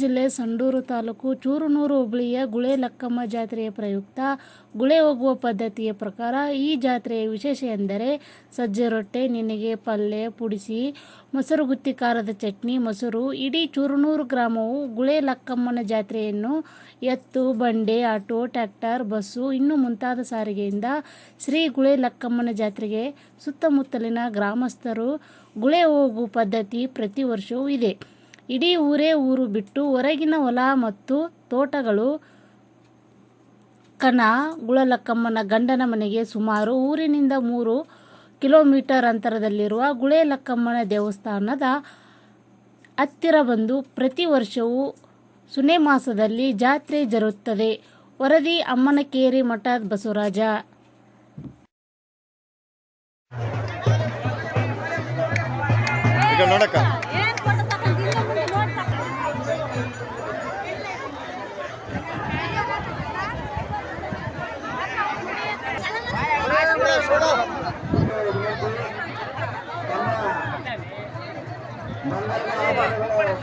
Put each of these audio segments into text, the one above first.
ಜಿಲ್ಲೆ ಸಂಡೂರು ತಾಲೂಕು ಚೂರುನೂರು ಹೋಬಳಿಯ ಗುಳೆ ಲಕ್ಕಮ್ಮ ಜಾತ್ರೆಯ ಪ್ರಯುಕ್ತ ಗುಳೆ ಹೋಗುವ ಪದ್ಧತಿಯ ಪ್ರಕಾರ ಈ ಜಾತ್ರೆಯ ವಿಶೇಷ ಎಂದರೆ ಸಜ್ಜೆ ರೊಟ್ಟೆ, ನಿನಗೆ ಪಲ್ಯ ಪುಡಿಸಿ, ಮೊಸರು ಗುತ್ತಿ ಖಾರದ ಚಟ್ನಿ, ಮೊಸರು, ಇಡೀ ಚೂರುನೂರು ಗ್ರಾಮವು ಗುಳೆ ಲಕ್ಕಮ್ಮನ ಜಾತ್ರೆಯನ್ನು ಎತ್ತು, ಬಂಡೆ, ಆಟೋ ಟ್ರ್ಯಾಕ್ಟರ್ ಬಸ್ಸು, ಇನ್ನು ಮುಂತಾದ ಸಾರಿಗೆಯಿಂದ ಶ್ರೀ ಗುಳೆ ಲಕ್ಕಮ್ಮನ ಜಾತ್ರೆಗೆ ಸುತ್ತಮುತ್ತಲಿನ ಗ್ರಾಮಸ್ಥರು ಗುಳೆ ಹೋಗುವ ಪದ್ಧತಿ ಪ್ರತಿ ವರ್ಷವೂ ಇದೆ. ಇಡೀ ಊರೇ ಊರು ಬಿಟ್ಟು ಹೊರಗಿನ ಹೊಲ ಮತ್ತು ತೋಟಗಳು ಕನ ಗುಳಲಕ್ಕಮ್ಮನ ಗಂಡನ ಮನೆಗೆ ಸುಮಾರು ಊರಿನಿಂದ ಮೂರು ಕಿಲೋಮೀಟರ್ ಅಂತರದಲ್ಲಿರುವ ಗುಳೇಲಕ್ಕಮ್ಮನ ದೇವಸ್ಥಾನದ ಹತ್ತಿರ ಬಂದು ಪ್ರತಿ ವರ್ಷವೂ ಸುನೆ ಮಾಸದಲ್ಲಿ ಜಾತ್ರೆ ಜರುಗುತ್ತದೆ ವರದಿ ಅಮ್ಮನಕೇರಿ ಮಠ ಬಸವರಾಜ.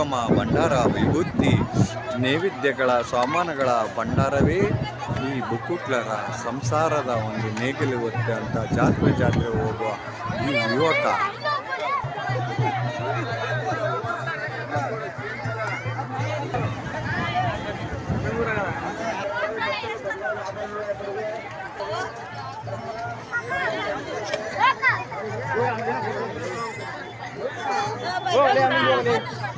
ಎನ್ನುವ ಭಂಡಾರ ವಿಭೂತಿ ನೈವೇದ್ಯಗಳ ಸಾಮಾನುಗಳ ಭಂಡಾರವೇ ಈ ಬುಕ್ಕುಟ್ಲರ ಸಂಸಾರದ ಒಂದು ನೇಗಿಲು ಒತ್ತೆ ಅಂತ ಜಾತ್ರೆ ಜಾತ್ರೆ ಹೋಗುವ ಈ ಯುವಕ.